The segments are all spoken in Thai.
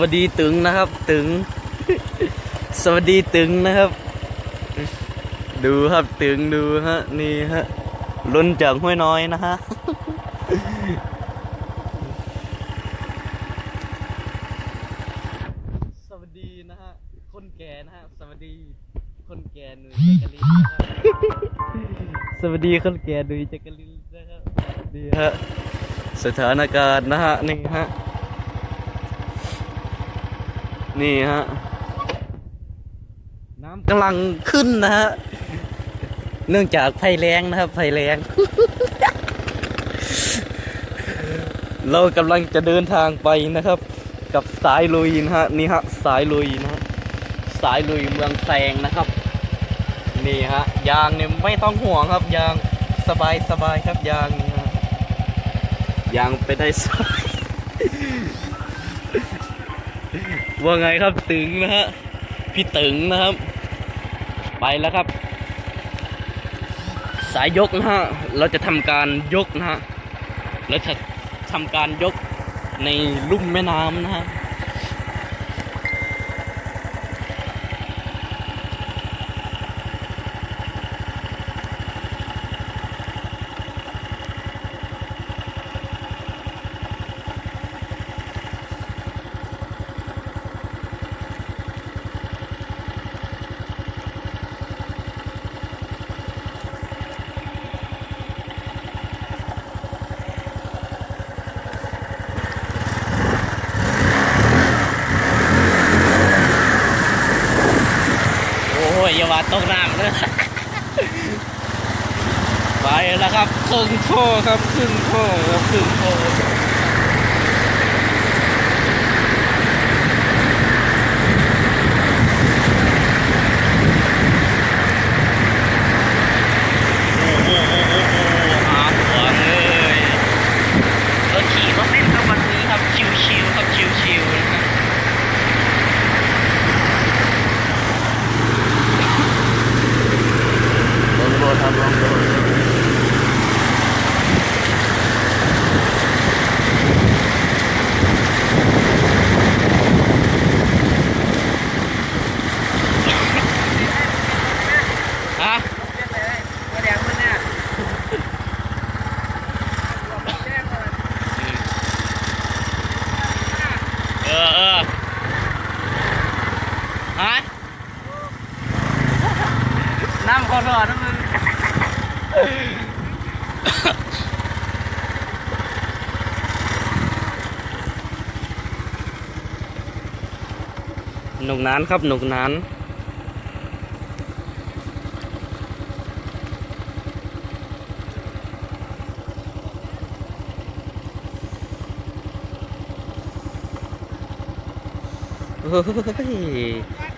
วัสดีตึงนะครับ ตึง สวัสดีตึงนะครับ ดูครับตึงดูฮะนี่ฮะล้นจากห้วยน้อยนะฮะสวัสดีนะฮะคนแก่นะฮะสวัสดีคนแก่หนุ่ยจักรินนะครับสวัสดีคนแก่หนุ่ยจักรินนะครับนี่ฮะสถานการณ์นะฮะนี่ฮะ นี่ฮะ น้ำกำลังขึ้นนะฮะ เนื่องจากภัยแรงนะครับภัยแรง เรากำลังจะเดินทางไปนะครับ กับสายลุยนะฮะ นี่ฮะ สายลุยนะฮะ สายลุยเมืองแซงนะครับ นี่ฮะ ยางเนี่ยไม่ต้องห่วงครับยางสบายสบายครับยางนี่ฮะ ยางไปได้สบาย ว่าไงครับตึงนะฮะ พี่ตึงนะครับ ไปแล้วครับ สายยกนะฮะ เราจะทำการยกนะฮะ เราจะทำการยกในลุ่มแม่น้ำนะฮะ ว่าตกน้ำเลยไปแล้วครับครึ่งโคครับครึ่งโคครับครึ่งโคโอ้โหโอ้โหโอ้โหหาหัวเลยเราขี่รถเล่นกันวันนี้ครับ ชิวๆครับ ชิวๆนะครับ ลองดูครับลองดูฮะเออเออ ฮะน้ำก่อนก่อนนะมึงหนุกนานครับหนุกนานเฮ้ย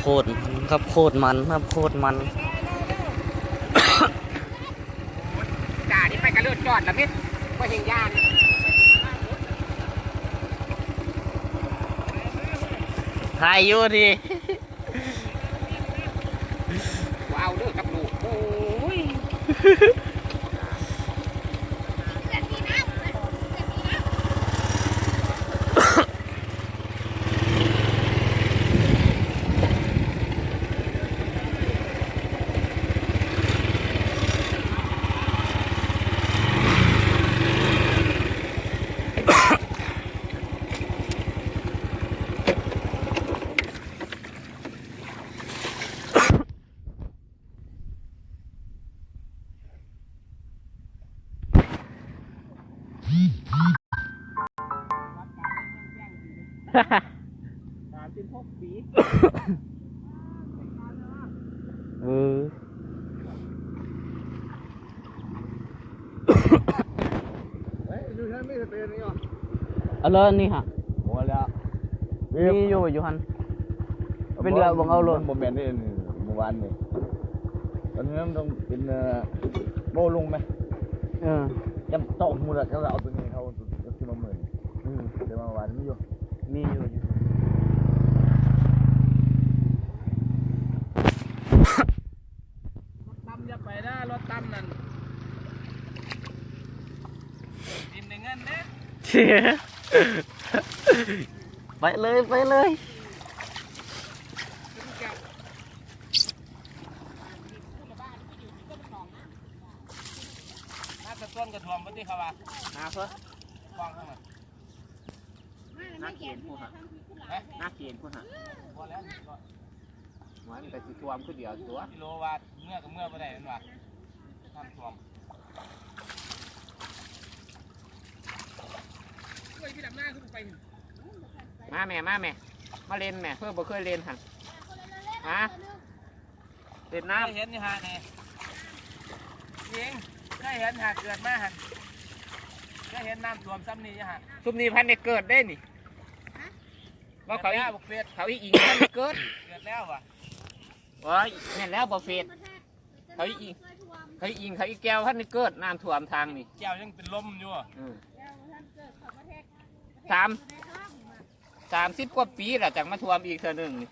โคตรมันครับโคตรมันครับโคตรมันจ่านี่ไปกระเลือดจอดแล้วมิดว่าเฮงยานถ่ายอยู่ดิว้าวเลือดกับลูกโอ้ย สามสิบหกปีเออเฮ้ยดูฉันไม่ได้เป็นนี่หรอเอาเลยนี่ฮะหมดแล้วมีอยู่อยู่หันเป็นเรือบังเอาโลดบ่แม่นได้เมื่อวานนี่ตอนนี้มันต้องเป็นเอ่อโบลุงไหมเออจำโต๊ะมูลเขาเอาตัวนี้เขาเอาขึ้นมาหมื่นอืมเดี๋ยวมาวานไม่อยู่ มีอยู่อยู่ตั้มจะไปได้รถตั้มนั่นดินในเงินเด้เชี่ยไปเลยไปเลยน่าจะต้นกระทวมปฏิเขาว่านาเพิ่นฟังเข้ามาน่า เกลียดผู้ฮะน่าเกลียดผู้ฮะพอแล้วก็หัวมันก็สิทวมคือเดียวตัวกิโลวาเมื่อกับเมื่อไม่ได้นั่นว่าน้ำทวมเฮ้ยพี่ดำหน้าขึ้นไปมาแม่มาแม่มาเล่นแม่เพื่อบ่เคยเล่นหั่นมาเล่นน้เคยเห็นนี่ฮะนี่ยิงเคยเห็นหากเกิดมาหันเคยเห็นน้ำทวมซ้ำนี่ฮะซุมนี้พันได้เกิดได้นี่ ว่าเขาอีแล้วบุกเฟสเขาอีอิงพันได้เกิดเกิดแล้วว่ะว้ายแม่นแล้วบ่เฟดเขาอีอิงเขาอีอิงเขาอีแก้วพันได้เกิดน้ำท่วมทางนี่แก้วยังเป็นลมอยู่อะอืมสามสามสิบกว่าปีแล้วจังมาท่วมอีกเทื่อหนึงนี่